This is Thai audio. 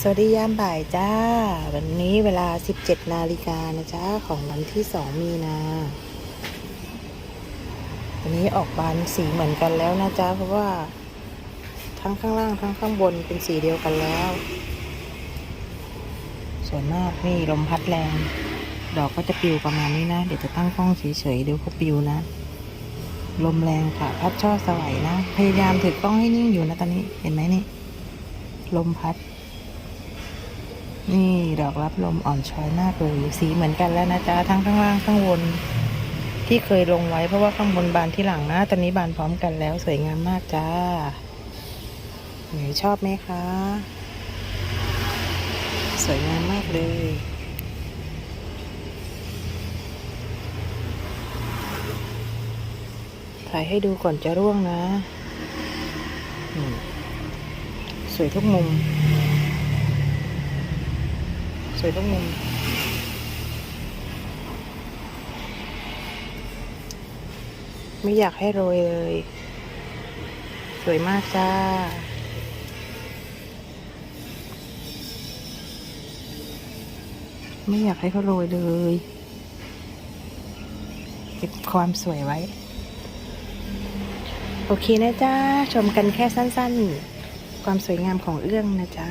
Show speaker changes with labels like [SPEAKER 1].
[SPEAKER 1] สวัสดียามบ่ายจ้า วันนี้เวลา 17 นาฬิกานะจ๊ะของวันที่ 2 มีนา วันนี้ออกบานสีเหมือนกันแล้วนะจ๊ะเพราะว่า ทั้งข้างล่างทั้งข้างบนเป็นสีเดียวกันแล้ว ส่วยมากนี่ลมพัดแรง ดอกก็จะปิวประมาณนี้นะ เดี๋ยวจะตั้งกล้องเฉยๆเดี๋ยวเขาปิวนะ ลมแรงค่ะ พัดช่อสวัยนะ พยายามถือกล้องให้นิ่งอยู่นะตอนนี้ เห็นไหมนี่ ลมพัด นี่ดอกรับลมอ่อนช้อยมากเลยสีเหมือนกันแล้วนะจ๊ะทั้งข้างล่างข้างบนที่เคยลงไว้เพราะว่าข้างบนบานที่หลังนะ ตอนนี้บานพร้อมกันแล้วสวยงามมากจ้าหนูชอบไหมคะ สวยงามมากเลย ถ่ายให้ดูก่อนจะร่วงนะ สวยทุกมุม วยทุกมุมไม่อยากให้โรยเลย สวยมากจ้าไม่อยากให้เขาโรยเลยเก็บความสวยไว้ โอเคนะจ๊ะ ชมกันแค่สั้นๆ ความสวยงามของเอื้องนะจ๊ะ